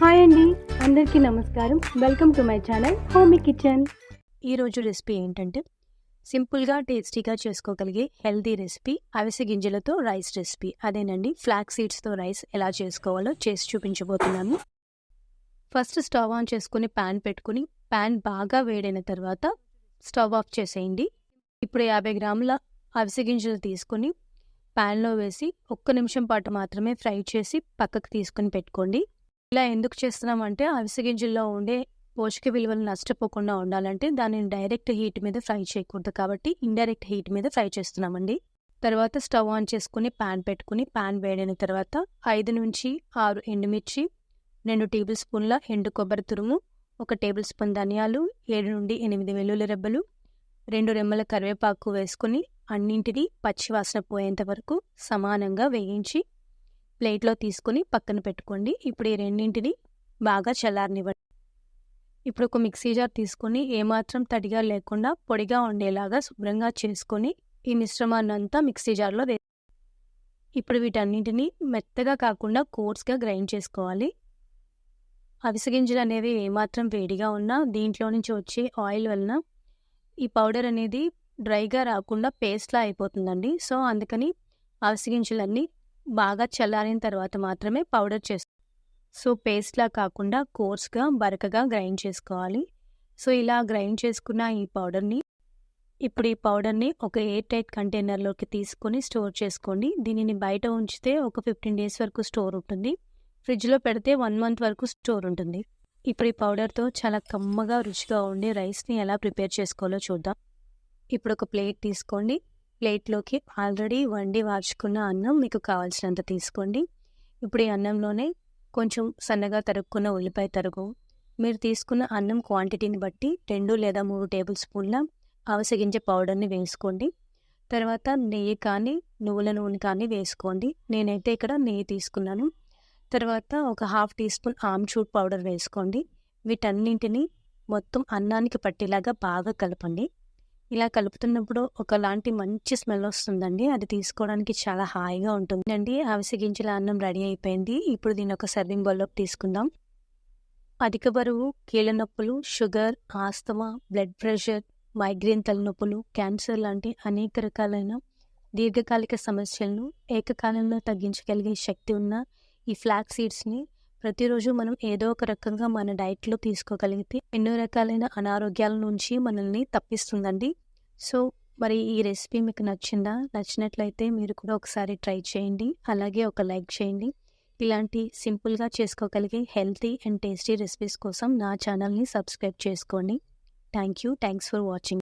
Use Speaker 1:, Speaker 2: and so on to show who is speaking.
Speaker 1: Hi అండి అందరికీ నమస్కారం. Welcome to my channel Homie Kitchen.
Speaker 2: ఈరోజు రెసిపీ ఏంటంటే సింపుల్గా టేస్టీగా చేసుకోగలిగే హెల్దీ రెసిపీ అవిసె గింజలతో రైస్ రెసిపీ. అదేనండి ఫ్లాక్ సీడ్స్తో రైస్ ఎలా చేసుకోవాలో చేసి చూపించబోతున్నాను ఫస్ట్ స్టవ్ ఆన్ చేసుకుని ప్యాన్ పెట్టుకుని ప్యాన్ బాగా వేడైన తర్వాత స్టవ్ ఆఫ్ చేసేయండి. ఇప్పుడు యాభై గ్రాముల అవిసె గింజలు తీసుకొని ప్యాన్లో వేసి ఒక్క నిమిషం పాటు మాత్రమే ఫ్రై చేసి పక్కకు తీసుకుని పెట్టుకోండి. ఇలా ఎందుకు చేస్తున్నామంటే అవిసె గింజల్లో ఉండే పోషక విలువలు నష్టపోకుండా ఉండాలంటే దానిని డైరెక్ట్ హీట్ మీద ఫ్రై చేయకూడదు కాబట్టి ఇండైరెక్ట్ హీట్ మీద ఫ్రై చేస్తున్నామండి. తర్వాత స్టవ్ ఆన్ చేసుకుని ప్యాన్ పెట్టుకుని ప్యాన్ వేడిన తర్వాత ఐదు నుంచి ఆరు ఎండుమిర్చి రెండు టేబుల్ స్పూన్ల ఎండు కొబ్బరి తురుము ఒక టేబుల్ స్పూన్ ధనియాలు ఏడు నుండి ఎనిమిది వెల్లుల్లి రెబ్బలు రెండు రెమ్మల కరివేపాకు వేసుకుని అన్నింటినీ పచ్చివాసన పోయేంత వరకు సమానంగా వేయించి ప్లేట్లో తీసుకుని పక్కన పెట్టుకోండి. ఇప్పుడు ఈ రెండింటిని బాగా చల్లారనివ్వండి. ఇప్పుడు ఒక మిక్సీ జార్ తీసుకొని ఏమాత్రం తడిగా లేకుండా పొడిగా ఉండేలాగా శుభ్రంగా చేసుకొని ఈ మిశ్రమాన్ని అంతా మిక్సీ జార్లో వే ఇప్పుడు వీటన్నింటినీ మెత్తగా కాకుండా కోర్స్గా గ్రైండ్ చేసుకోవాలి. అవిసగింజలు అనేవి ఏమాత్రం వేడిగా ఉన్నా దీంట్లో నుంచి వచ్చే ఆయిల్ వలన ఈ పౌడర్ అనేది డ్రైగా రాకుండా పేస్ట్లా అయిపోతుందండి. సో అందుకని అవిసగింజలన్నీ బాగా చల్లారిన తర్వాత మాత్రమే పౌడర్ చేసుకో సో పేస్ట్లా కాకుండా కోర్స్గా బరకగా గ్రైండ్ చేసుకోవాలి. సో ఇలా గ్రైండ్ చేసుకున్న ఈ పౌడర్ని ఇప్పుడు ఈ పౌడర్ని ఒక ఎయిర్ టైట్ కంటైనర్లోకి తీసుకొని స్టోర్ చేసుకోండి. దీనిని బయట ఉంచితే ఒక ఫిఫ్టీన్ డేస్ వరకు స్టోర్ ఉంటుంది. ఫ్రిడ్జ్లో పెడితే వన్ మంత్ వరకు స్టోర్ ఉంటుంది. ఇప్పుడు ఈ పౌడర్తో చాలా కమ్మగా రుచిగా ఉండే రైస్ని ఎలా ప్రిపేర్ చేసుకోవాలో చూద్దాం. ఇప్పుడు ఒక ప్లేట్ తీసుకోండి. ప్లేట్లోకి ఆల్రెడీ వండి వార్చుకున్న అన్నం మీకు కావాల్సినంత తీసుకోండి. ఇప్పుడు ఈ అన్నంలోనే కొంచెం సన్నగా తరుక్కున్న ఉల్లిపాయ తరుగు. మీరు తీసుకున్న అన్నం క్వాంటిటీని బట్టి రెండు లేదా మూడు టేబుల్ స్పూన్ల అవసగించే పౌడర్ని వేసుకోండి. తర్వాత నెయ్యి కానీ నువ్వుల నూనె కానీ వేసుకోండి. నేనైతే ఇక్కడ నెయ్యి తీసుకున్నాను. తర్వాత ఒక half teaspoon amchur powder వేసుకోండి. వీటన్నింటినీ మొత్తం అన్నానికి పట్టేలాగా బాగా కలపండి. ఇలా కలుపుతున్నప్పుడు ఒకలాంటి మంచి స్మెల్ వస్తుందండి. అది తీసుకోవడానికి చాలా హాయిగా ఉంటుంది అండి అవిసె గింజల అన్నం రెడీ అయిపోయింది. ఇప్పుడు దీని ఒక సర్వింగ్ బౌల్లోకి తీసుకుందాం. అధిక బరువు కీళ్ళ నొప్పులు sugar asthma blood pressure migraine తలనొప్పులు క్యాన్సర్ లాంటి అనేక రకాలైన దీర్ఘకాలిక సమస్యలను ఏకకాలంలో తగ్గించగలిగే శక్తి ఉన్న ఈ ఫ్లాక్ సీడ్స్ని ప్రతిరోజు మనం ఏదో ఒక రకంగా మన డైట్లో తీసుకోగలిగితే ఎన్నో రకాలైన అనారోగ్యాల నుంచి మనల్ని తప్పిస్తుందండి. సో మరి ఈ రెసిపీ మీకు నచ్చిందా? నచ్చినట్లయితే మీరు కూడా ఒకసారి ట్రై చేయండి. అలాగే ఒక లైక్ చేయండి. ఇలాంటి సింపుల్గా చేసుకోగలిగే హెల్తీ అండ్ టేస్టీ రెసిపీస్ కోసం నా ఛానల్ని సబ్స్క్రైబ్ చేసుకోండి. Thank you thanks for watching.